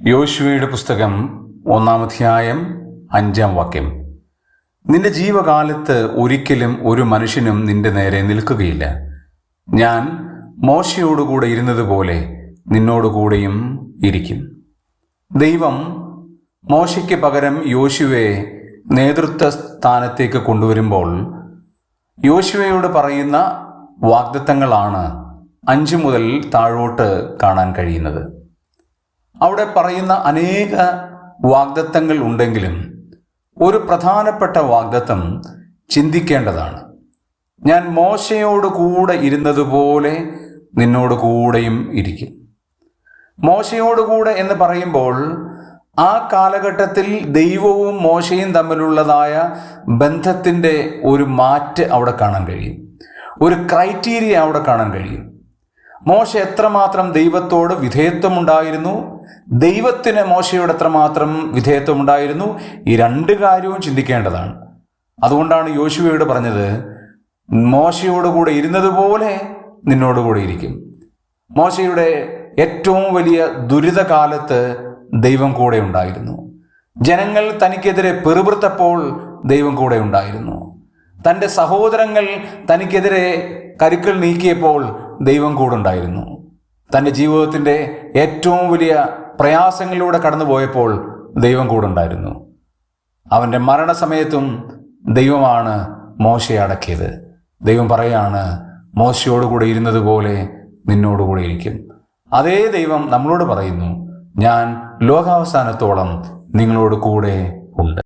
യോശുവയുടെ പുസ്തകം ഒന്നാമധ്യായം അഞ്ചാം വാക്യം. നിന്റെ ജീവകാലത്ത് ഒരിക്കലും ഒരു മനുഷ്യനും നിന്റെ നേരെ നിൽക്കുകയില്ല. ഞാൻ മോശയോടുകൂടെ ഇരുന്നതുപോലെ നിന്നോടുകൂടെയും ഇരിക്കും. ദൈവം മോശയ്ക്ക് പകരം യോശുവെ നേതൃത്വ സ്ഥാനത്തേക്ക് കൊണ്ടുവരുമ്പോൾ യോശുവയോട് പറയുന്ന വാഗ്ദത്തങ്ങളാണ് അഞ്ചു മുതൽ താഴോട്ട് കാണാൻ കഴിയുന്നത്. അവിടെ പറയുന്ന അനേക വാഗ്ദത്തങ്ങൾ ഉണ്ടെങ്കിലും ഒരു പ്രധാനപ്പെട്ട വാഗ്ദത്തം ചിന്തിക്കേണ്ടതാണ്. ഞാൻ മോശയോട് കൂടെ ഇരുന്നതുപോലെ നിന്നോട് കൂടെയും ഇരിക്കും. മോശയോട് കൂടെ എന്ന് പറയുമ്പോൾ ആ കാലഘട്ടത്തിൽ ദൈവവും മോശയും തമ്മിലുള്ളതായ ബന്ധത്തിന്റെ ഒരു മാറ്റ് അവിടെ കാണാൻ കഴിയും. ഒരു ക്രൈറ്റീരിയ അവിടെ കാണാൻ കഴിയും. മോശ എത്രമാത്രം ദൈവത്തോട് വിധേയത്വമുണ്ടായിരുന്നു? ദൈവത്തിന് മോശയോട് എത്രമാത്രം വിധേയത്വമുണ്ടായിരുന്നു? ഈ രണ്ട് കാര്യവും ചിന്തിക്കേണ്ടതാണ്. അതുകൊണ്ടാണ് യോശുവയോട് പറഞ്ഞത് മോശയോട് കൂടെ ഇരുന്നതുപോലെ നിന്നോട് കൂടെ ഇരിക്കും. മോശയുടെ ഏറ്റവും വലിയ ദുരിതകാലത്ത് ദൈവം കൂടെ ഉണ്ടായിരുന്നു. ജനങ്ങൾ തനിക്കെതിരെ പെറുപിറുത്തപ്പോൾ ദൈവം കൂടെ ഉണ്ടായിരുന്നു. തന്റെ സഹോദരങ്ങൾ തനിക്കെതിരെ കരുക്കൾ നീക്കിയപ്പോൾ ദൈവം കൂടെ ഉണ്ടായിരുന്നു തന്റെ ജീവിതത്തിന്റെ ഏറ്റവും വലിയ പ്രയാസങ്ങളിലൂടെ കടന്നുപോയപ്പോൾ ദൈവം കൂടെ ഉണ്ടായിരുന്നു അവന്റെ മരണസമയത്തും ദൈവമാണ് മോശയെ അടക്കിയത്. ദൈവം പറയാണ് മോശയോടുകൂടെ ഇരുന്നതുപോലെ നിന്നോടുകൂടെ ഇരിക്കും. അതേ ദൈവം നമ്മളോട് പറയുന്നു ഞാൻ ലോകാവസാനത്തോളം നിങ്ങളോട് കൂടെ ഉണ്ട്.